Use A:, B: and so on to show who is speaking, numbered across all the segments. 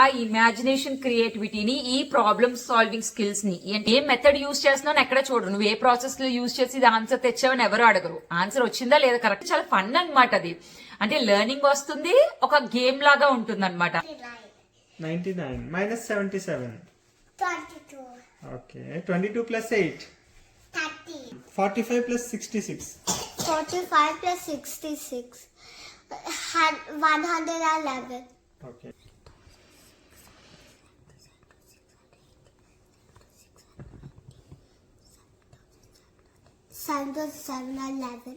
A: ఆ ఇమాజినేషన్ క్రియేటివిటీని ఈ problem solving స్కిల్స్ని అంటే ఏ మెథడ్ యూస్ చేస్తున్నావు ఎక్కడ చూడరు. నువ్వు ఏ ప్రాసెస్లో యూస్ చేసి ఇది ఆన్సర్ తెచ్చావని ఎవరు అడగరు. ఆన్సర్ వచ్చిందా లేదా కరెక్ట్ చాలా ఫన్ అన్నమాట అది. అంటే లెర్నింగ్ వస్తుంది ఒక గేమ్ లాగా ఉంటుంది అనమాట
B: 99 minus 77.
C: 22,
B: Okay. 22 plus 8.
C: 30,
B: 45 plus 66.
C: 45 plus 66, hun- 111,
B: Okay.
C: Sandra 711.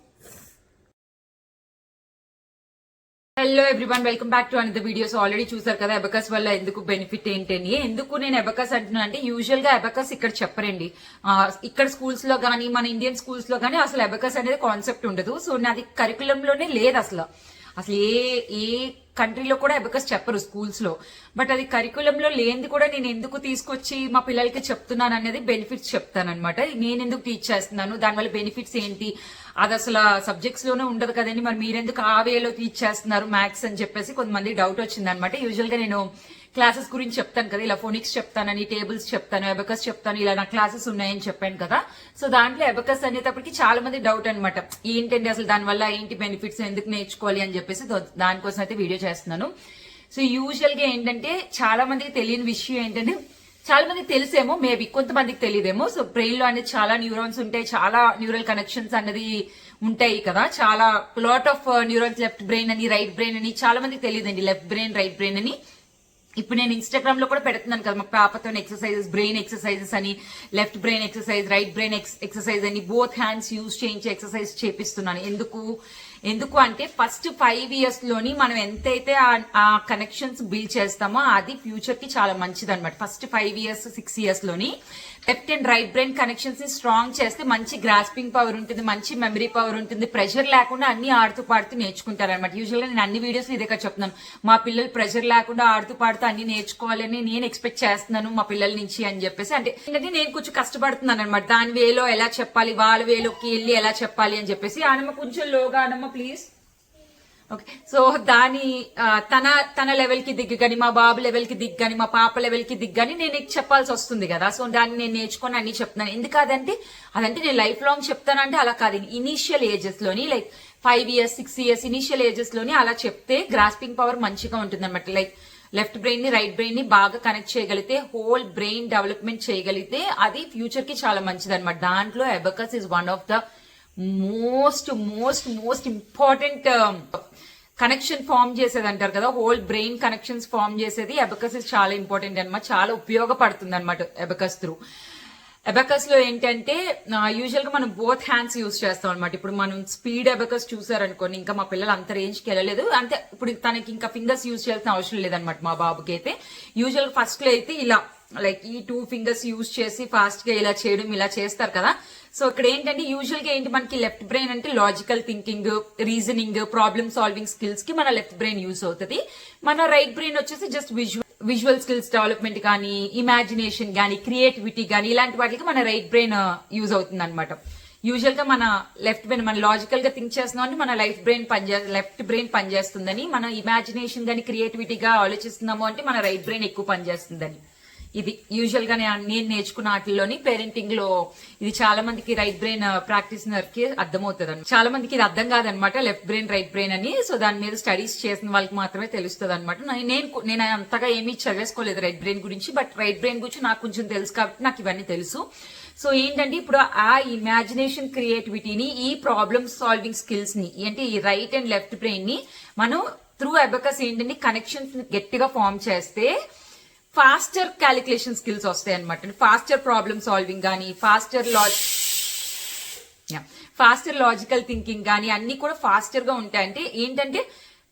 A: Hello welcome back to another videos already చూసారు కదా ఎబకస్ వల్ల ఎందుకు బెనిఫిట్ ఏంటని. ఎందుకు నేను ఎబకస్ అంటున్నాను అంటే యూజువల్గా ఎబకస్ ఇక్కడ చెప్పరండి. ఇక్కడ స్కూల్స్లో కానీ మన ఇండియన్ స్కూల్స్లో కానీ అసలు ఎబకస్ అనేది కాన్సెప్ట్ ఉండదు. సో నాది కరికులంలోనే లేదు అసలు. అసలు ఏ ఏ కంట్రీలో కూడా అబకస్ చెప్పరు స్కూల్స్లో బట్ అది కరికులంలో లేనిది కూడా నేను ఎందుకు తీసుకొచ్చి మా పిల్లలకి చెప్తున్నాను అనేది బెనిఫిట్స్ చెప్తాను అనమాట నేను ఎందుకు టీచ్ చేస్తున్నాను? దానివల్ల బెనిఫిట్స్ ఏంటి? అది అసలు సబ్జెక్ట్స్లోనే ఉండదు కదండి. మరి మీరెందుకు ఆ వేలో టీచ్ చేస్తున్నారు మ్యాథ్స్ అని చెప్పేసి కొంతమంది డౌట్ వచ్చిందనమాట యూజువల్గా యూజువల్గా నేను క్లాసెస్ గురించి చెప్తాను కదా ఇలా ఫోనిక్స్ చెప్తానని టేబుల్స్ చెప్తాను ఎబకస్ చెప్తాను ఇలా నా క్లాసెస్ ఉన్నాయని చెప్పాను కదా. సో దాంట్లో ఎబకస్ అనేటప్పటికి చాలా మంది డౌట్ అనమాట ఏంటండి అసలు దానివల్ల ఏంటి బెనిఫిట్స్ ఎందుకు నేర్చుకోవాలి అని చెప్పేసి దానికోసం అయితే వీడియో చేస్తున్నాను. సో యూజువల్గా ఏంటంటే చాలా మందికి తెలియని విషయం ఏంటంటే చాలా మందికి తెలిసేమో మేబీ కొంతమందికి తెలియదేమో. సో బ్రెయిన్లో అనేది చాలా న్యూరాన్స్ ఉంటాయి చాలా న్యూరల్ కనెక్షన్స్ అన్నది ఉంటాయి కదా. చాలా lot of neurons left brain అని రైట్ బ్రెయిన్ అని చాలా మందికి తెలియదండి లెఫ్ట్ బ్రెయిన్ రైట్ బ్రెయిన్ అని. ఇప్పుడు నేను ఇన్స్టాగ్రామ్లో కూడా పెడుతున్నాను కదా మా పాపతో ఎక్సర్సైజెస్ బ్రెయిన్ ఎక్సర్సైజెస్ అని left brain exercise right brain exercise అని బోత్ హ్యాండ్స్ యూజ్ చేయించి ఎక్సర్సైజ్ చేపిస్తున్నాను. ఎందుకు? ఎందుకు అంటే ఫస్ట్ ఫైవ్ ఇయర్స్లోని మనం ఎంతైతే ఆ- కనెక్షన్స్ బిల్డ్ చేస్తామో అది ఫ్యూచర్కి చాలా మంచిది అనమాట ఫస్ట్ ఫైవ్ ఇయర్స్ సిక్స్ ఇయర్స్లోని లెఫ్ట్ అండ్ రైట్ బ్రెయిన్ కనెక్షన్స్ని స్ట్రాంగ్ చేస్తే మంచి గ్రాస్పింగ్ పవర్ ఉంటుంది మంచి మెమరీ పవర్ ఉంటుంది. ప్రెషర్ లేకుండా అన్ని ఆడుతూ పాడుతూ నేర్చుకుంటారు అనమాట యూజువల్గా నేను అన్ని వీడియోస్ ఇదే కదా చెప్తున్నాను మా పిల్లలు ప్రెషర్ లేకుండా ఆడుతూ పాడుతూ అన్ని నేర్చుకోవాలని నేను ఎక్స్పెక్ట్ చేస్తున్నాను మా పిల్లల నుంచి అని చెప్పేసి. అంటే ఏంటంటే నేను కొంచెం కష్టపడుతున్నాను అనమాట దాని వేలో ఎలా చెప్పాలి వాళ్ళ వేలోకి వెళ్ళి ఎలా చెప్పాలి అని చెప్పేసి. ఆనమ్మ కొంచెం లోగా ఆనమ్మ ప్లీజ్ ఓకే సో దాని తన తన లెవెల్కి దిగ్గని మా బాబు లెవెల్కి దిగ్గని మా పాప లెవెల్కి దిగ్గని నేను చెప్పాల్సి వస్తుంది కదా. సో దాన్ని నేను నేర్చుకొని అన్ని చెప్తున్నాను. ఎందుకు అదంటే అదంటే నేను లైఫ్ లాంగ్ చెప్తానంటే అలా కాదు. Initial ఏజెస్లోని like five years six years initial ఏజెస్లోని అలా చెప్తే గ్రాస్పింగ్ పవర్ మంచిగా ఉంటుంది అనమాట లైక్ లెఫ్ట్ బ్రెయిన్ని రైట్ బ్రెయిన్ని బాగా కనెక్ట్ చేయగలిగితే హోల్ బ్రెయిన్ డెవలప్మెంట్ చేయగలిగితే అది ఫ్యూచర్కి చాలా మంచిది అనమాట దాంట్లో abacus is one of the most most most important connection form చేసేది అంటారు కదా హోల్ బ్రెయిన్ కనెక్షన్స్ ఫామ్ చేసేది ఎబకస్ ఇస్ చాలా ఇంపార్టెంట్ అనమాట చాలా ఉపయోగపడుతుంది అనమాట ఎబకస్ త్రూ ఎబకస్లో ఏంటంటే యూజువల్గా మనం బోత్ హ్యాండ్స్ యూజ్ చేస్తాం అనమాట ఇప్పుడు మనం స్పీడ్ ఎబకస్ చూసారనుకోండి ఇంకా మా పిల్లలు అంత రేంజ్కి వెళ్ళలేదు. అంటే ఇప్పుడు తనకి ఇంకా ఫింగర్స్ యూజ్ చేయాల్సిన అవసరం లేదనమాట మా బాబుకి అయితే యూజువల్ ఫస్ట్లో అయితే ఇలా లైక్ ఈ టూ ఫింగర్స్ యూజ్ చేసి ఫాస్ట్గా ఇలా చేయడం ఇలా చేస్తారు కదా. సో ఇక్కడ ఏంటంటే యూజువల్గా ఏంటి మనకి లెఫ్ట్ బ్రెయిన్ అంటే logical thinking reasoning problem solving స్కిల్స్కి మన లెఫ్ట్ బ్రెయిన్ యూజ్ అవుతుంది. మన రైట్ బ్రెయిన్ వచ్చేసి just visual visual skills development కానీ ఇమాజినేషన్ కానీ క్రియేటివిటీ కానీ ఇలాంటి వాటికి మన రైట్ బ్రెయిన్ యూజ్ అవుతుంది అనమాట యూజువల్గా మన లెఫ్ట్ బ్రెయిన్ మన లాజికల్గా థింక్ చేస్తున్నాం అంటే మన లైఫ్ బ్రెయిన్ పనిచే లెఫ్ట్ బ్రెయిన్ పనిచేస్తుందని మనం ఇమాజినేషన్ కానీ క్రియేటివిటీగా ఆలోచిస్తున్నాము అంటే మన రైట్ బ్రెయిన్ ఎక్కువ పనిచేస్తుందని ఇది యూజువల్గా నేను నేర్చుకున్న వాటిల్లోని పేరెంటింగ్లో ఇది చాలా మందికి రైట్ బ్రెయిన్ ప్రాక్టీస్నర్కి అర్థమవుతుంది చాలా మందికి ఇది అర్థం కాదనమాట లెఫ్ట్ బ్రెయిన్ రైట్ బ్రెయిన్ అని. సో దాని మీద స్టడీస్ చేసిన వాళ్ళకి మాత్రమే తెలుస్తుంది అనమాట నేను నేను అంతగా ఏమీ చదివేసుకోలేదు రైట్ బ్రెయిన్ గురించి బట్ రైట్ బ్రెయిన్ గురించి నాకు కొంచెం తెలుసు కాబట్టి నాకు ఇవన్నీ తెలుసు. సో ఏంటంటే ఇప్పుడు ఆ ఇమాజినేషన్ క్రియేటివిటీని ఈ ప్రాబ్లమ్ సాల్వింగ్ స్కిల్స్ని అంటే ఈ రైట్ అండ్ లెఫ్ట్ బ్రెయిన్ని మనం త్రూ అబకస్ ఏంటంటే కనెక్షన్స్ గట్టిగా ఫామ్ చేస్తే ఫాస్టర్ క్యాలిక్యులేషన్ స్కిల్స్ వస్తాయి అనమాట ఫాస్టర్ ప్రాబ్లమ్ సాల్వింగ్ కానీ ఫాస్టర్ లాజ్ ఫాస్టర్ లాజికల్ థింకింగ్ కానీ అన్ని కూడా ఫాస్టర్గా ఉంటాయి అంటే ఏంటంటే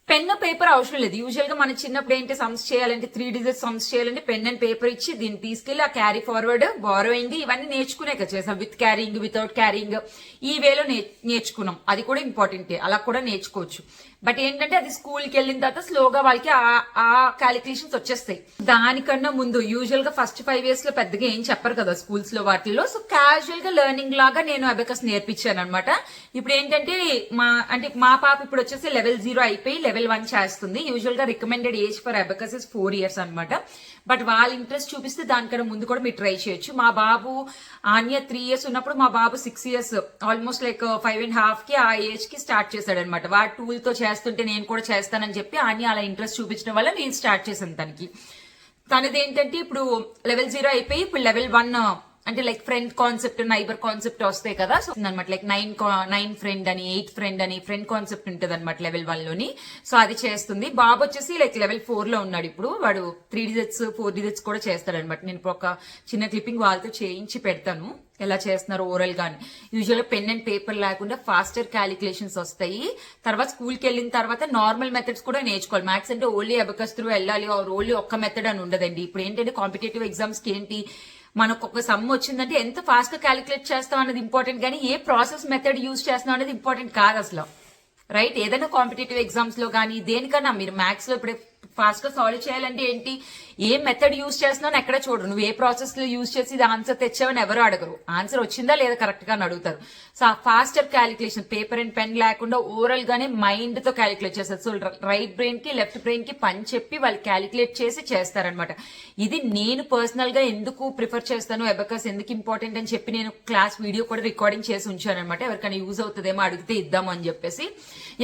A: పెన్ పేపర్ అవసరం లేదు. యూజువల్గా మన చిన్నప్పుడు ఏంటి సమ్స్ చేయాలంటే త్రీ డిజిట్ సమ్స్ చేయాలంటే పెన్ అండ్ పేపర్ ఇచ్చి దీన్ని తీసుకెళ్ళి ఆ క్యారీ ఫార్వర్డ్ బారోయింగ్ ఇవన్నీ నేర్చుకునే కదా చేసాం విత్ క్యారింగ్ వితౌట్ క్యారింగ్ ఈ వేలో నేర్చుకున్నాం. అది కూడా ఇంపార్టెంటే అలా కూడా నేర్చుకోవచ్చు. బట్ ఏంటంటే అది స్కూల్కి వెళ్ళిన తర్వాత స్లోగా వాళ్ళకి ఆ- ఆ క్యాలిక్యులేషన్స్ వచ్చేస్తాయి. దానికన్నా ముందు యూజువల్గా ఫస్ట్ ఫైవ్ ఇయర్స్లో పెద్దగా ఏం చెప్పరు కదా స్కూల్స్లో వాటిల్లో. సో క్యాజువల్గా లెర్నింగ్ లాగా నేను అబెకస్ నేర్పించాను అనమాట ఇప్పుడు ఏంటంటే మా అంటే మా పాప ఇప్పుడు వచ్చేసి లెవెల్ జీరో అయిపోయి లెవెల్ వన్ చేస్తుంది. యూజువల్గా recommended age for abacus is four years అనమాట బట్ వాళ్ళ ఇంట్రెస్ట్ చూపిస్తే దానికన్నా ముందు కూడా మీరు ట్రై చేయొచ్చు. మా బాబు ఆన్య త్రీ ఇయర్స్ ఉన్నప్పుడు మా బాబు six years almost like five and హాఫ్కి ఆ ఏజ్కి స్టార్ట్ చేశాడు అనమాట వాడు టూల్తో చేస్తుంటే నేను కూడా చేస్తానని చెప్పి ఆన్య అలా ఇంట్రెస్ట్ చూపించడం వల్ల నేను స్టార్ట్ చేశాను తనకి. తనది ఏంటంటే ఇప్పుడు లెవెల్ జీరో అయిపోయి ఇప్పుడు లెవెల్ వన్ అంటే like friend concept neighbour concept వస్తాయి కదా. సో అనమాట లైక్ నైన్ నైన్ ఫ్రెండ్ అని ఎయిట్ ఫ్రెండ్ అని ఫ్రెండ్ కాన్సెప్ట్ ఉంటుంది అనమాట లెవెల్ వన్లోని. సో అది చేస్తుంది. బాబు వచ్చేసి లైక్ లెవెల్ ఫోర్లో ఉన్నాడు ఇప్పుడు. వాడు త్రీ డిజిట్స్ ఫోర్ డిజిట్స్ కూడా చేస్తాడు అనమాట నేను ఇప్పుడు ఒక చిన్న క్లిప్పింగ్ వాళ్ళతో చేయించి పెడతాను. ఎలా చేస్తున్నారు ఓరల్ గాని. యూజువల్ పెన్ అండ్ పేపర్ లేకుండా ఫాస్టర్ క్యాలిక్యులేషన్స్ వస్తాయి. తర్వాత స్కూల్కి వెళ్ళిన తర్వాత నార్మల్ మెథడ్స్ కూడా నేర్చుకోవాలి. మ్యాథ్స్ అంటే ఓన్లీ అబకస్ త్రూ వెళ్ళాలి ఓన్లీ ఒక్క మెథడ్ అని ఉండదండి. ఇప్పుడు ఏంటంటే కాంపిటేటివ్ ఎగ్జామ్స్కి ఏంటి? మనకు ఒక సమ్ వచ్చిందంటే ఎంత ఫాస్ట్గా క్యాలిక్యులేట్ చేస్తాం అనేది ఇంపార్టెంట్ కానీ ఏ ప్రాసెస్ మెథడ్ యూజ్ చేస్తాం అనేది ఇంపార్టెంట్ కాదు అసలు. రైట్ ఏదైనా కాంపిటేటివ్ ఎగ్జామ్స్లో కానీ దేనికన్నా మీరు మ్యాథ్స్లో ఇప్పుడు ఫాస్ట్గా సాల్వ్ చేయాలంటే ఏంటి? ఏ మెథడ్ యూజ్ చేస్తున్నావు ఎక్కడ చూడరు. నువ్వు ఏ ప్రాసెస్లో యూస్ చేసి ఇది ఆన్సర్ తెచ్చావని ఎవరు అడగరు. ఆన్సర్ వచ్చిందా లేదా కరెక్ట్గా అని అడుగుతారు. సో ఆ faster calculation paper and pen లేకుండా ఓవరాల్ గానే మైండ్తో క్యాలిక్యులేట్ చేస్తారు. సో రైట్ బ్రెయిన్కి లెఫ్ట్ బ్రెయిన్కి పని చెప్పి వాళ్ళు క్యాలిక్యులేట్ చేసి చేస్తారనమాట ఇది నేను పర్సనల్గా ఎందుకు ప్రిఫర్ చేస్తాను? ఎబకస్ ఎందుకు ఇంపార్టెంట్ అని చెప్పి నేను క్లాస్ వీడియో కూడా రికార్డింగ్ చేసి ఉంచాను అనమాట ఎవరికైనా యూజ్ అవుతుందేమో అడిగితే ఇద్దాము అని చెప్పేసి.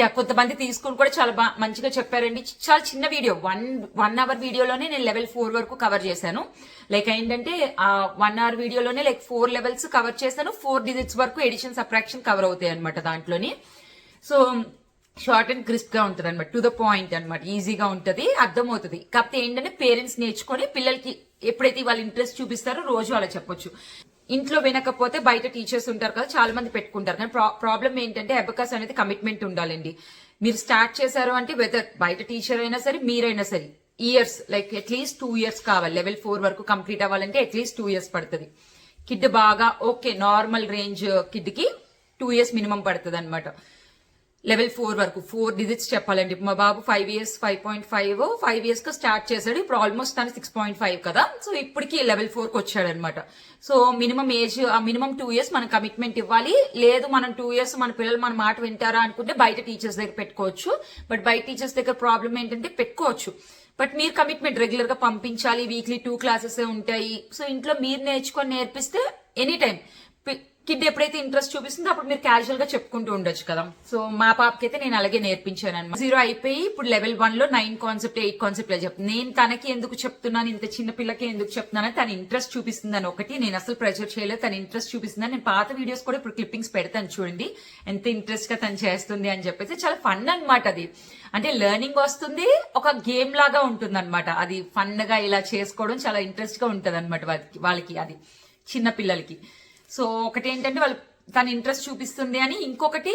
A: యా కొంతమంది తీసుకుని కూడా చాలా బాగా మంచిగా చెప్పారండి. చాలా చిన్న వీడియో వన్ వన్ అవర్ వీడియోలోనే నేను లెవెల్ ఫోర్ వరకు కవర్ చేశాను. లైక్ ఏంటంటే ఆ వన్ అవర్ వీడియోలోనే లైక్ ఫోర్ లెవెల్స్ కవర్ చేశాను ఫోర్ డిజిట్స్ వరకు ఎడిషన్ సబ్ట్రాక్షన్ కవర్ అవుతాయి అనమాట దాంట్లోని. సో షార్ట్ అండ్ క్రిస్ప్గా ఉంటుంది అనమాట టు ద పాయింట్ అనమాట ఈజీగా ఉంటుంది అర్థమవుతుంది. కాకపోతే ఏంటంటే పేరెంట్స్ నేర్చుకొని పిల్లలకి ఎప్పుడైతే వాళ్ళు ఇంట్రెస్ట్ చూపిస్తారో రోజు అలా చెప్పొచ్చు. ఇంట్లో వినకపోతే బయట టీచర్స్ ఉంటారు కదా చాలా మంది పెట్టుకుంటారు. కానీ ప్రాబ్లం ఏంటంటే అబకాస్ అనేది కమిట్మెంట్ ఉండాలండి. మీరు స్టార్ట్ చేశారు అంటే వెదర్ బయట టీచర్ అయినా సరే మీరైనా సరే years like at least two years కావాలి. లెవెల్ ఫోర్ వరకు కంప్లీట్ అవ్వాలంటే అట్లీస్ట్ టూ ఇయర్స్ పడుతుంది. కిడ్ బాగా ఓకే నార్మల్ రేంజ్ కిడ్కి టూ ఇయర్స్ మినిమం పడుతుంది అనమాట లెవెల్ ఫోర్ వరకు. ఫోర్ డిజిట్స్ చెప్పాలండి. మా బాబు five years five point five five years start చేశాడు. ఇప్పుడు ఆల్మోస్ట్ తను సిక్స్ పాయింట్ ఫైవ్ కదా. సో ఇప్పటికి లెవెల్ ఫోర్కి వచ్చాడు అనమాట సో మినిమం ఏజ్ ఆ మినిమం టూ ఇయర్స్ మనం కమిట్మెంట్ ఇవ్వాలి. లేదు మనం టూ ఇయర్స్ మన పిల్లలు మన మాట వింటారా అనుకుంటే బయట టీచర్స్ దగ్గర పెట్టుకోవచ్చు. బట్ బయట టీచర్స్ దగ్గర ప్రాబ్లం ఏంటంటే పెట్టుకోవచ్చు. బట్ మీరు కమిట్మెంట్ రెగ్యులర్గా పంపించాలి. వీక్లీ టూ క్లాసెస్ ఉంటాయి. సో ఇంట్లో మీరు నేర్చుకొని నేర్పిస్తే ఎనీ టైం కిడ్ ఎప్పుడైతే ఇంట్రెస్ట్ చూపిస్తుందో అప్పుడు మీరు క్యాజువల్గా చెప్పుకుంటూ ఉండొచ్చు కదా. సో మా పాపకి అయితే నేను అలాగే నేర్పించాను అనమాట జీరో అయిపోయి ఇప్పుడు లెవెల్ వన్లో నైన్ కాన్సెప్ట్ ఎయిట్ కాన్సెప్ట్లో చెప్తాను నేను తనకి ఎందుకు చెప్తున్నాను ఇంత చిన్న పిల్లకి ఎందుకు చెప్తున్నాను తన ఇంట్రెస్ట్ చూపిస్తుందని ఒకటి నేను అసలు ప్రెజర్ చేయలేదు తన ఇంట్రెస్ట్ చూపిస్తుందని నేను పాత వీడియోస్ కూడా ఇప్పుడు క్లిప్పింగ్స్ పెడతాను చూడండి. ఎంత ఇంట్రెస్ట్గా తను చేస్తుంది అని చెప్పేసి చాలా ఫన్ అనమాట అది. అంటే లెర్నింగ్ వస్తుంది ఒక గేమ్ లాగా ఉంటుంది అనమాట అది ఫన్గా ఇలా చేసుకోవడం చాలా ఇంట్రెస్ట్గా ఉంటది అనమాట వాళ్ళకి అది చిన్న పిల్లలకి. సో ఒకటి ఏంటంటే వాళ్ళు తన ఇంట్రెస్ట్ చూపిస్తుంది అని ఇంకొకటి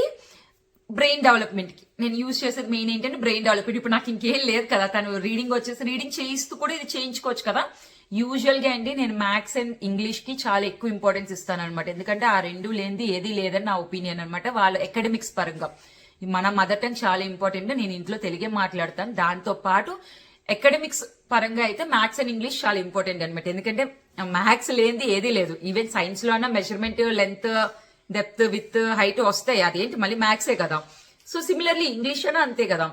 A: బ్రెయిన్ డెవలప్మెంట్కి నేను యూజ్ చేసేది మెయిన్ ఏంటంటే బ్రెయిన్ డెవలప్మెంట్. ఇప్పుడు నాకు ఇంకేం లేదు కదా. తను రీడింగ్ వచ్చేసి రీడింగ్ చేయిస్తూ కూడా ఇది చేయించుకోవచ్చు కదా. యూజువల్గా అండి నేను మ్యాథ్స్ అండ్ ఇంగ్లీష్కి చాలా ఎక్కువ ఇంపార్టెన్స్ ఇస్తాను అనమాట ఎందుకంటే ఆ రెండు లేనిది ఏది లేదని నా ఒపీనియన్ అనమాట వాళ్ళ అకాడమిక్స్ పరంగా. మన మదర్ టంగ్ చాలా ఇంపార్టెంట్ నేను ఇంట్లో తెలుగే మాట్లాడతాను. దాంతో పాటు అకాడమిక్స్ పరంగా అయితే మ్యాథ్స్ అండ్ ఇంగ్లీష్ చాలా ఇంపార్టెంట్ అనమాట ఎందుకంటే మ్యాథ్స్ లేనిది ఏదీ లేదు. ఈవెన్ సైన్స్లో అన్న measurement length depth width height వస్తాయి. అదేంటి? మళ్ళీ మ్యాథ్సే కదా. సో సిమిలర్లీ ఇంగ్లీష్ అయినా అంతే కదా.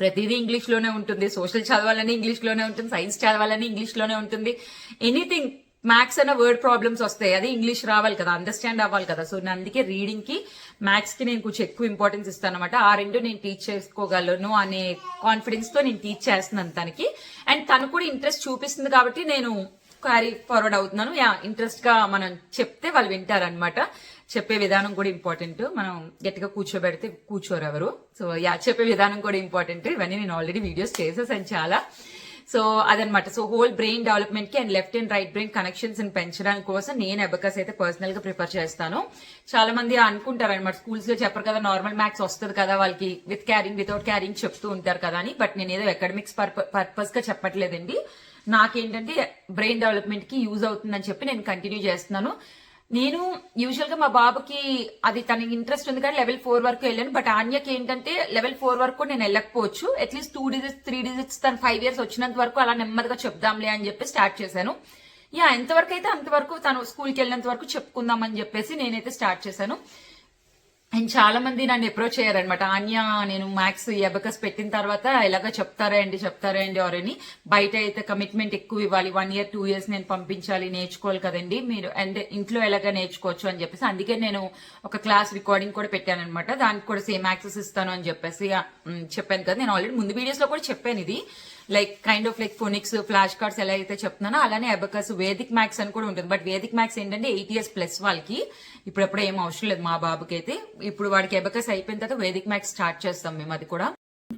A: ప్రతిదీ ఇంగ్లీష్లోనే ఉంటుంది. సోషల్ చదవాలని ఇంగ్లీష్లోనే ఉంటుంది. సైన్స్ చదవాలని ఇంగ్లీష్లోనే ఉంటుంది. ఎనీథింగ్ మ్యాథ్స్ అన్న వర్డ్ ప్రాబ్లమ్స్ వస్తాయి. అది ఇంగ్లీష్ రావాలి కదా. అండర్స్టాండ్ అవ్వాలి కదా. సో నేను అందుకే రీడింగ్కి మ్యాథ్స్కి నేను కొంచెం ఎక్కువ ఇంపార్టెన్స్ ఇస్తాను అనమాట ఆ రెండు నేను టీచ్ చేసుకోగలను అనే కాన్ఫిడెన్స్తో నేను టీచ్ చేస్తున్నాను తనకి. అండ్ తను కూడా ఇంట్రెస్ట్ చూపిస్తుంది కాబట్టి నేను క్యారీ ఫార్వర్డ్ అవుతున్నాను. యా ఇంట్రెస్ట్గా మనం చెప్తే వాళ్ళు వింటారనమాట చెప్పే విధానం కూడా ఇంపార్టెంట్. మనం గట్టిగా కూర్చోబెడితే కూర్చోరు ఎవరు సో యా చెప్పే విధానం కూడా ఇంపార్టెంట్. ఇవన్నీ నేను ఆల్రెడీ వీడియోస్ చేసేసాను చాలా. సో అదనమాట సో హోల్ బ్రెయిన్ డెవలప్మెంట్కి and left and right brain connections పెంచడానికి కోసం నేను అబకస్ అయితే పర్సనల్గా ప్రిఫర్ చేస్తాను. చాలా మంది అనుకుంటారు అనమాట స్కూల్స్లో చెప్పరు కదా నార్మల్ మ్యాథ్స్ వస్తుంది కదా వాళ్ళకి విత్ క్యారింగ్ వితౌట్ క్యారింగ్ చెప్తూ ఉంటారు కదా అని. బట్ నేను ఏదో అకాడమిక్స్ పర్పస్గా చెప్పట్లేదండి. నాకేంటంటే బ్రెయిన్ డెవలప్మెంట్కి యూజ్ అవుతుందని చెప్పి నేను కంటిన్యూ చేస్తున్నాను. నేను యూజువల్గా మా బాబుకి అది తనకి ఇంట్రెస్ట్ ఉంది కానీ లెవెల్ ఫోర్ వరకు వెళ్ళాను. బట్ ఆన్యకి ఏంటంటే లెవెల్ ఫోర్ వరకు నేను వెళ్ళకపోవచ్చు. At least two digits three digits తన ఫైవ్ ఇయర్స్ వచ్చినంత వరకు అలా నెమ్మదిగా చెప్దాంలే అని చెప్పి స్టార్ట్ చేశాను. యా ఎంతవరకు అయితే అంతవరకు తను స్కూల్కి వెళ్ళినంత వరకు చెప్పుకుందాం అని చెప్పేసి నేనైతే స్టార్ట్ చేశాను. అండ్ చాలా మంది నన్ను అప్రోచ్ అయ్యారనమాట ఆన్య నేను మ్యాథ్స్ ఎబకస్ పెట్టిన తర్వాత ఎలాగ చెప్తారా అండి చెప్తారా అండి ఎవరని బయట అయితే కమిట్మెంట్ ఎక్కువ ఇవ్వాలి. వన్ ఇయర్ టూ ఇయర్స్ నేను పంపించాలి నేర్చుకోవాలి కదండి. మీరు అండ్ ఇంట్లో ఎలాగ నేర్చుకోవచ్చు అని చెప్పేసి. అందుకే నేను ఒక క్లాస్ రికార్డింగ్ కూడా పెట్టాను అనమాట దానికి కూడా సేమ్ యాక్సెస్ ఇస్తాను అని చెప్పేసి చెప్పాను కదా. నేను ఆల్రెడీ ముందు వీడియోస్లో కూడా చెప్పాను ఇది. Like kind of like phonics flash cards ఎలా అయితే చెప్తున్నానో అలానే అబకస్ వేదిక్ మ్యాథ్స్ అని కూడా ఉంటుంది. బట్ వేదిక్ మ్యాథ్స్ ఏంటంటే ఎయిట్ ఇయర్స్ ప్లస్ వాళ్ళకి ఇప్పుడప్పుడు ఏం అవసరం లేదు మా బాబుకి అయితే ఇప్పుడు వాడికి అబకస్ అయిపోయిన తర్వాత వేదిక్ మ్యాథ్స్ స్టార్ట్ చేస్తాం మేము అది కూడా.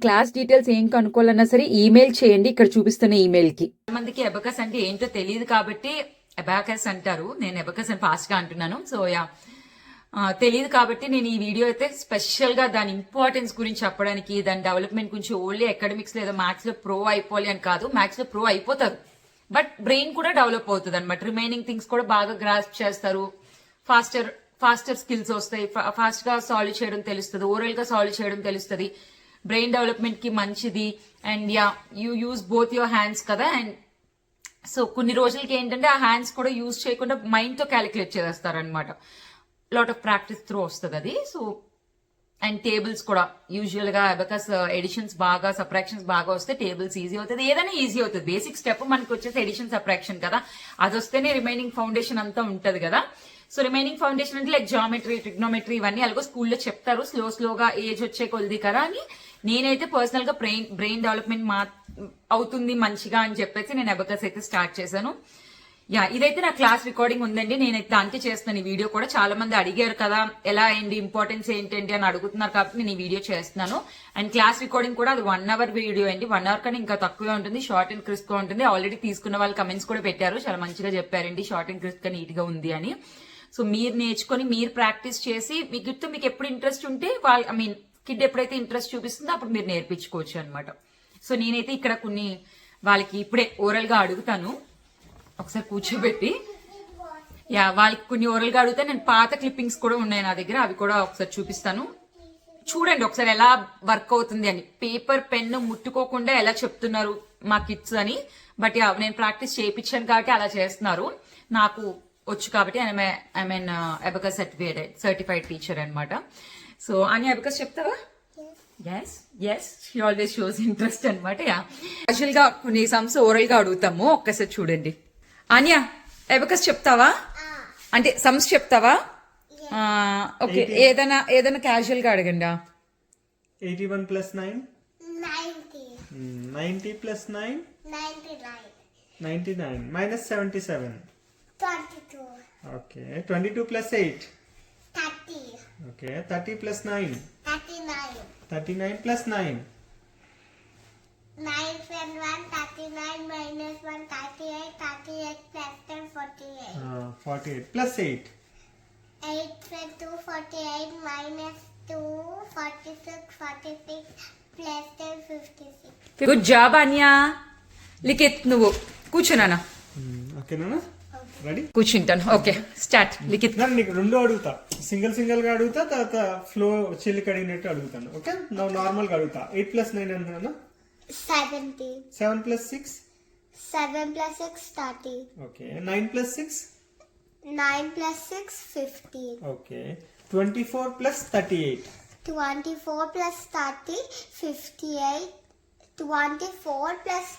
A: క్లాస్ డీటెయిల్స్ ఏం కనుక్కోవాలన్నా సరే ఈమెయిల్ చేయండి ఇక్కడ చూపిస్తున్న ఈమెయిల్కి. మందికి అబకస్ అంటే ఏంటో తెలియదు కాబట్టి అబాకస్ అంటారు. నేను అబకస్ అని ఫాస్ట్గా అంటున్నాను. సో యా తెలియదు కాబట్టి నేను ఈ వీడియో అయితే స్పెషల్గా దాని ఇంపార్టెన్స్ గురించి చెప్పడానికి దాని డెవలప్మెంట్ గురించి ఓన్లీ అకాడమిక్స్ లేదా మ్యాథ్స్లో ప్రో అయిపోవాలి అని కాదు మ్యాథ్స్లో ప్రో అయిపోతారు. బట్ బ్రెయిన్ కూడా డెవలప్ అవుతుంది అనమాట రిమైనింగ్ థింగ్స్ కూడా బాగా గ్రాస్ప్ చేస్తారు. ఫాస్టర్ ఫాస్టర్ స్కిల్స్ వస్తాయి. ఫాస్ట్గా సాల్వ్ చేయడం తెలుస్తుంది. ఓరల్గా సాల్వ్ చేయడం తెలుస్తుంది. బ్రెయిన్ డెవలప్మెంట్కి మంచిది. And yeah you use both your hands కదా. అండ్ సో కొన్ని రోజులకి ఏంటంటే ఆ హ్యాండ్స్ కూడా యూజ్ చేయకుండా మైండ్తో క్యాలిక్యులేట్ చేస్తారనమాట లాట్ ఆఫ్ ప్రాక్టీస్ త్రూ వస్తుంది అది సో అండ్ టేబుల్స్ కూడా యూజువల్గా బికాస్ ఎడిషన్స్ uh, బాగా సప్రాక్షన్స్ బాగా వస్తే టేబుల్స్ ఈజీ అవుతుంది. ఏదైనా ఈజీ అవుతుంది. బేసిక్ స్టెప్ మనకి వచ్చేసి ఎడిషన్ సప్రాక్షన్ కదా. అది వస్తేనే రిమైనింగ్ ఫౌండేషన్ అంతా ఉంటది కదా. సో రిమైనింగ్ ఫౌండేషన్ అంటే లైక్ జామెట్రీ ట్రిగ్నోమెట్రీ ఇవన్నీ అలాగో స్కూల్లో చెప్తారు. స్లో స్లోగా ఏజ్ వచ్చే కొద్ది కదా అని. నేనైతే పర్సనల్గా బ్రెయిన్ బ్రెయిన్ డెవలప్మెంట్ మా అవుతుంది మంచిగా అని చెప్పేసి నేను అబకస్ అయితే స్టార్ట్ చేశాను. యా ఇదైతే నా క్లాస్ రికార్డింగ్ ఉందండి. నేనైతే దానికే చేస్తున్నాను. ఈ వీడియో కూడా చాలా మంది అడిగారు కదా ఎలా ఏంటి ఇంపార్టెన్స్ ఏంటంటి అని అడుగుతున్నారు కాబట్టి నేను ఈ వీడియో చేస్తున్నాను. అండ్ క్లాస్ రికార్డింగ్ కూడా అది వన్ అవర్ వీడియో అండి. వన్ అవర్ కన్నా ఇంకా తక్కువే ఉంటుంది షార్ట్ అండ్ క్రిస్ప్గా ఉంటుంది. ఆల్రెడీ తీసుకున్న వాళ్ళు కమెంట్స్ కూడా పెట్టారు. చాలా మంచిగా చెప్పారండి షార్ట్ అండ్ క్రిస్ప్గా నీట్గా ఉంది అని. సో మీరు నేర్చుకొని మీరు ప్రాక్టీస్ చేసి మీకు మీకు ఎప్పుడు ఇంట్రెస్ట్ ఉంటే వాళ్ళు ఐ మీన్ కిడ్ ఎప్పుడైతే ఇంట్రెస్ట్ చూపిస్తుందో అప్పుడు మీరు నేర్పించుకోవచ్చు అనమాట సో నేనైతే ఇక్కడ కొన్ని వాళ్ళకి ఇప్పుడే ఓరల్గా అడుగుతాను. ఒకసారి కూర్చోబెట్టి. యా వాళ్ళకి కొన్ని ఓరల్గా అడిగితే నేను పాత క్లిప్పింగ్స్ కూడా ఉన్నాయి నా దగ్గర అవి కూడా ఒకసారి చూపిస్తాను. చూడండి ఒకసారి ఎలా వర్క్ అవుతుంది అని. పేపర్ పెన్ ముట్టుకోకుండా ఎలా చెప్తున్నారు మా కిడ్స్ అని. బట్ నేను ప్రాక్టీస్ చేయించాను కాబట్టి అలా చేస్తున్నారు. నాకు వచ్చు కాబట్టి I mean abacus certified certified teacher అనమాట సో అని అబకస్ చెప్తావా? Yes yes she always shows interest అనమాట యా. యాక్చువల్గా కొన్ని సమ్స్ ఓరల్గా అడుగుతాము. ఒక్కసారి చూడండి. అనియా ఎబకస్ చెప్తావా? అంటే సమ్స్ చెప్తావా? ఓకే ఏదైనా ఏదైనా క్యాజువల్గా అడగండి?
B: Eighty one plus nine?
C: 90.
B: Ninety plus nine?
C: 99.
B: Ninety nine minus seventy seven.
C: 22.
B: Okay twenty two plus eight?
C: 30.
B: Okay thirty plus nine?
C: 39.
B: Thirty nine plus nine?
C: 9 plus 1, 39 minus 1, 38, 38 plus 10, 48.
B: Forty eight. Plus eight
C: 8 plus 2, 48 minus 2, 46, 46 plus 10, 56.
A: Good job Aniya Likhith నువ్వు కూర్చున్నానా
B: ఓకేనా ready
A: కూర్చుంటాను okay start Likhith
B: నేను నీకు రెండు అడుగుతా. Single సింగిల్గా అడుగుతా తర్వాత ఫ్లో చెల్లికి అడిగినట్టు అడుగుతాను. ఓకే నా నార్మల్గా అడుగుతా. ఎయిట్ ప్లస్ నైన్ అంటున్నా Seventeen.
C: Seven plus
B: six.
C: Seven plus
B: six thirty. Okay.
C: Nine plus six. Nine plus
B: six fifteen. Okay.
C: Twenty-four plus
B: thirty-eight. Twenty-four plus thirty fifty-eight.
C: Twenty-four plus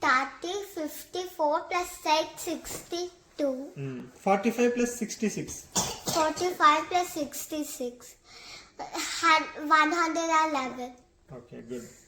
C: thirty fifty-four plus
B: eight sixty-two. Mm.
C: Forty-five plus sixty-six. Forty-five plus sixty-six. One hundred eleven. Okay. Good.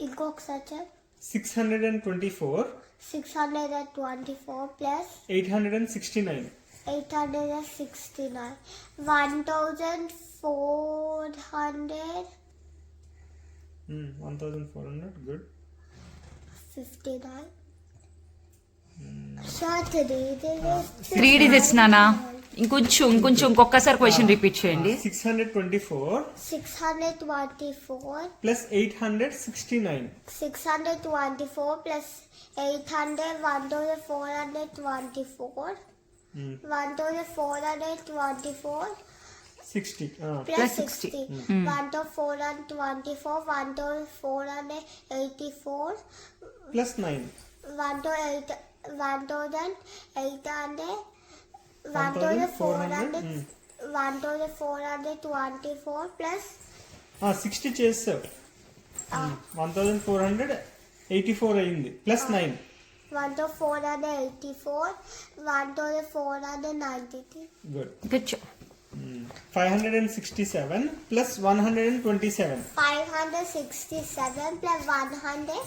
B: Okay six hundred and twenty four plus eight hundred and sixty nine
C: ఇంకొకసారి చెప్పు.
B: Six hundred and twenty four
C: 624 plus
B: eight hundred and sixty nine
C: 869. 1400.
B: One thousand four hundred good
C: 59. Sir, three digits.
A: Three digits నానా ఇంకొంచెం ఇంకొంచెం ఇంకొకసారి question repeat చేయండి
B: six hundred twenty four
C: 624.
B: Plus eight hundred sixty nine
C: 624 plus 800, 1424. 1424
B: sixty
C: plus,
A: Plus
C: 60.
A: 60.
C: 1424, 1484,
B: plus nine
C: 1800, 1800,
B: 1400,
C: 1400, 1424 plus
B: sixty చేస్తావు one thousand four hundred eighty four అయింది. Plus nine.
C: 1484, 1493.
B: Good
A: good
B: five hundred and sixty seven plus one hundred and twenty seven.
C: 567 plus 100.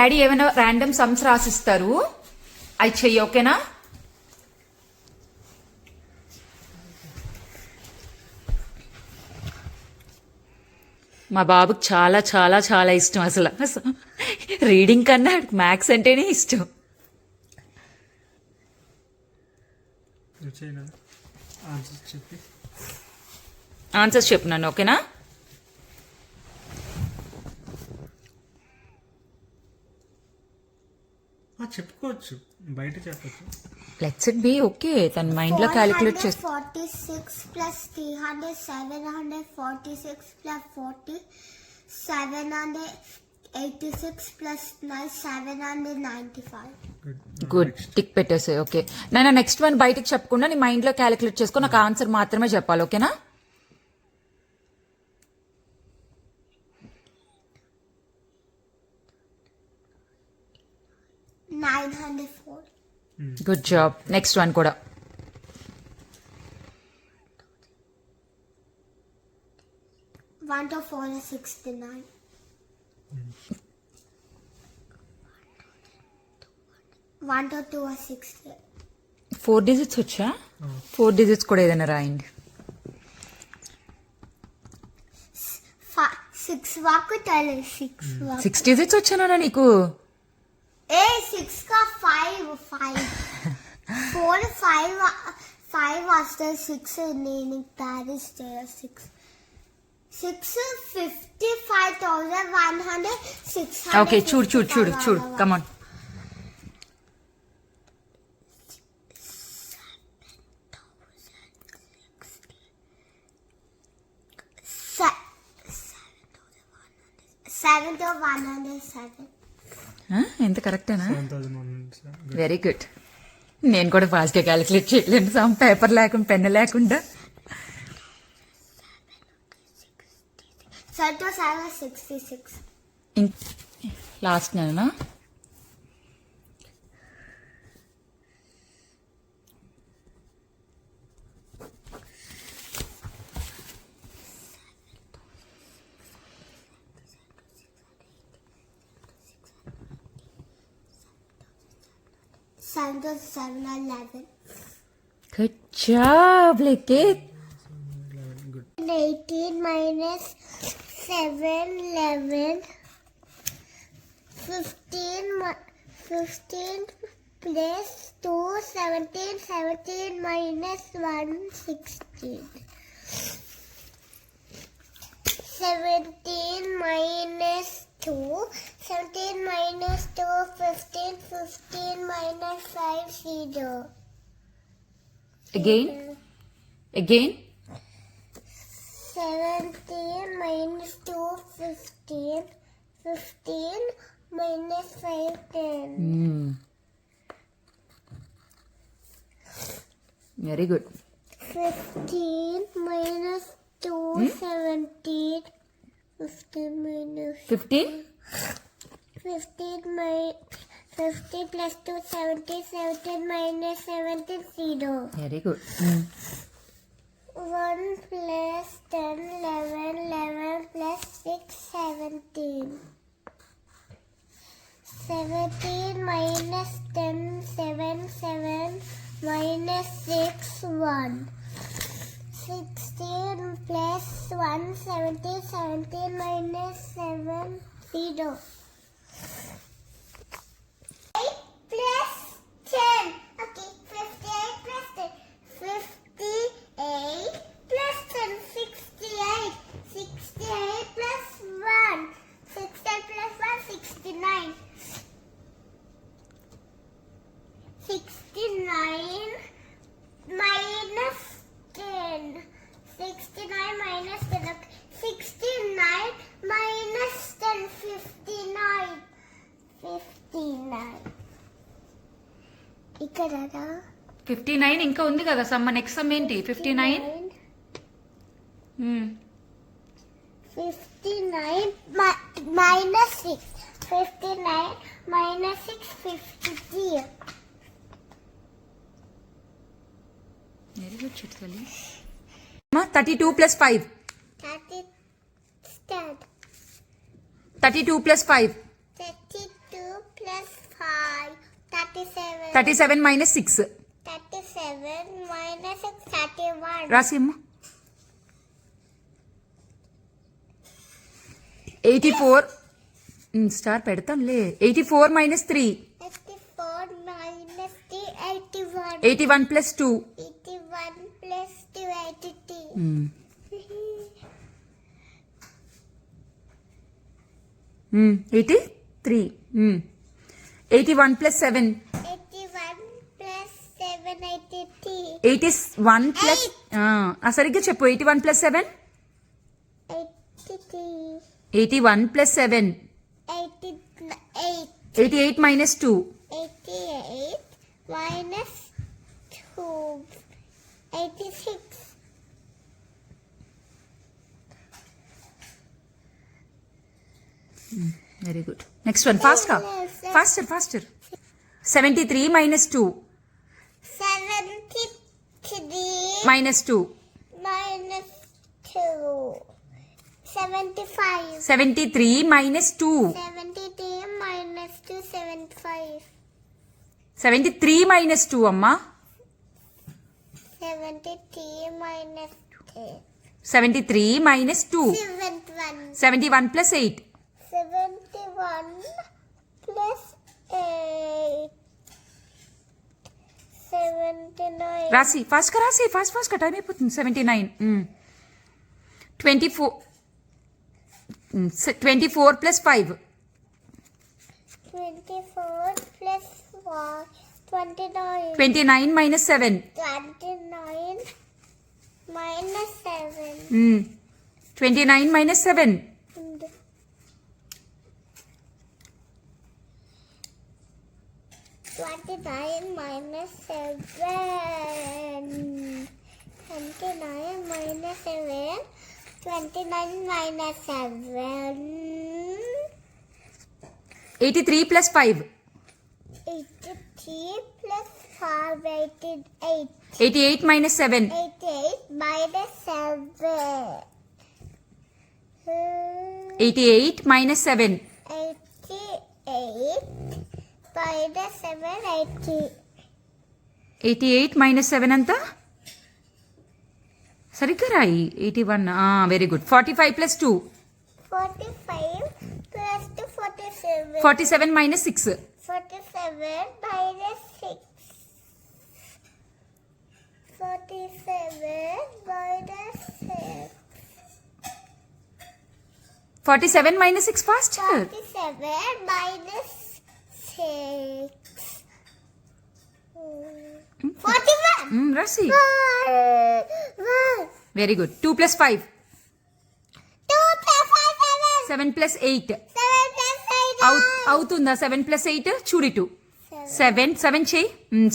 A: Daddy ఏమైనా random sums రాసిస్తారు? అవి చెయ్యి ఓకేనా? మా బాబుకి చాలా చాలా చాలా ఇష్టం అసలు. రీడింగ్ కన్నా మ్యాథ్స్ అంటేనే ఇష్టం.
B: ఆన్సర్ చెప్పి.
A: ఆన్సర్స్ చెప్పున్నాను ఓకేనా?
B: చెప్పుకోవచ్చు. బయట చెప్పచ్చు.
A: లెట్స్ ఇట్ బి ఓకే తన మైండ్లో క్యాలిక్యులేట్ చేస్తా
C: 446 plus 300, 746 plus 40, 786 plus 9, 795.
B: Good
A: good tick పెట్టేసే okay నేను నెక్స్ట్ వన్ బయటికి చెప్పకుండా నీ మైండ్లో క్యాలిక్యులేట్ చేసుకో నాకు ఆన్సర్ మాత్రమే చెప్పాలి ఓకేనా గుడ్ జాబ్ నెక్స్ట్ వన్ కూడా.
C: one to four is sixty nine. One to two is sixty.
A: Four digits వచ్చా? ఫోర్ డిజిట్స్ కూడా ఏదైనా రాయండి.
C: six వాకు వాకు.
A: సిక్స్ డిజిట్స్ వచ్చానా నీకు?
C: ఏ సిక్స్ కా five five four five five వస్తుంది సిక్స్ నేను Paris six six fifty five thousand one hundred six
A: okay చూడు చూడు చూడు చూడు కమాన్
C: సెవెన్తో వన్ హండ్రెడ్ సెవెన్
A: ఎంత కరెక్టేనా
B: సెవెన్ థౌసండ్ ఎంత కరెక్టేనా?
A: వెరీ గుడ్ నేను కూడా ఫాస్ట్గా క్యాలిక్యులేట్ చేయలేను సమ్ పేపర్ లేకుండా పెన్ను లేకుండా. లాస్ట్
C: నేనా? 7-11.
A: Good job, Likit.
C: 18 minus 7 11. 15, 15 plus 2 17 17 minus 1 16. 17 minus 2, 17 minus 2, 15, 15 minus 5, 0.
A: Again? Again?
C: 17 minus 2, 15, 15 minus 5, 10.
A: Mm. Very good.
C: 15 minus 2, hmm? 17. 15 minus.
A: 15?
C: 15 minus. 50 plus 2, 70, 17 minus 17, 0.
A: Very good. Mm.
C: 1 plus 10, 11, 11 plus 6, 17. 17 minus 10, 7, 7 minus 6, 1. 16 plus 1 17 17 minus 7 0
A: fifty nine ఇంకా ఉంది కదా సమ్మ next sum ఏంటి? Fifty nine?
C: Fifty nine minus six fifty nine minus six fifty
A: very good చిట్కలి. Thirty two plus five
C: thirty start
A: thirty two plus five
C: 32 plus 5, 37.
A: Thirty seven minus six
C: 37 minus 6, 31.
A: రాసి అమ్మ eighty four star పెడతాంలే eighty four minus three
C: 84 minus 3, 81.
A: Eighty one plus two
C: 81 plus 2, 82.
A: Eighty three eighty one plus seven
C: 83.
A: Eighty one plus సరిగ్గా చెప్పు eighty one plus seven
C: 83.
A: Eighty one plus seven
C: 88.
A: Eighty eight minus two
C: 88 minus 2. 86.
A: Very good next one ఫాస్ట్గా faster faster seventy three minus two
C: 3.
A: Minus 2.
C: Minus 2. 75.
A: 73 minus 2.
C: 73 minus 2, 75.
A: 73 minus 2, Amma.
C: 73 minus 2.
A: 73 minus 2.
C: 71.
A: 71 plus 8.
C: 71 plus 8. 79.
A: రాసి ఫాస్ట్గా రాసి fast ఫాస్ట్గా time అయిపోతుంది seventy nine twenty four twenty four plus five
C: 24 plus 1. 29.
A: Twenty nine minus seven
C: 29 minus 7.
A: Twenty nine minus seven
C: 29 minus 7. 29 minus 7. 29 minus 7.
A: 83 plus 5.
C: 83 plus 5, 88.
A: 88 minus 7.
C: 88 minus 7.
A: 88 minus 7.
C: 88 minus 7. 80.
A: Eighty eight minus seven అంతా సరిగ్గా రాయి eighty one very good forty five plus two
C: 45 plus 2, 47.
A: Forty seven minus six
C: 47 minus 6. 47 minus 6.
A: Forty seven minus six fast
C: 47
A: రాసి. Very good two plus five
C: 2 plus 5, 7.
A: Seven plus eight
C: 7 plus 8,
A: అవుతుందా? Seven plus eight చూడి two
C: 7.
A: Seven seven చేయి.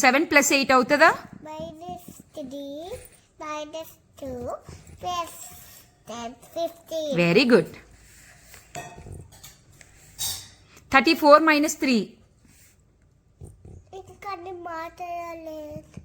A: Seven plus eight అవుతుందా?
C: Minus 3 minus 2 plus 10, 15.
A: Very good thirty four minus three
C: కానీ మాట్లాడలేదు.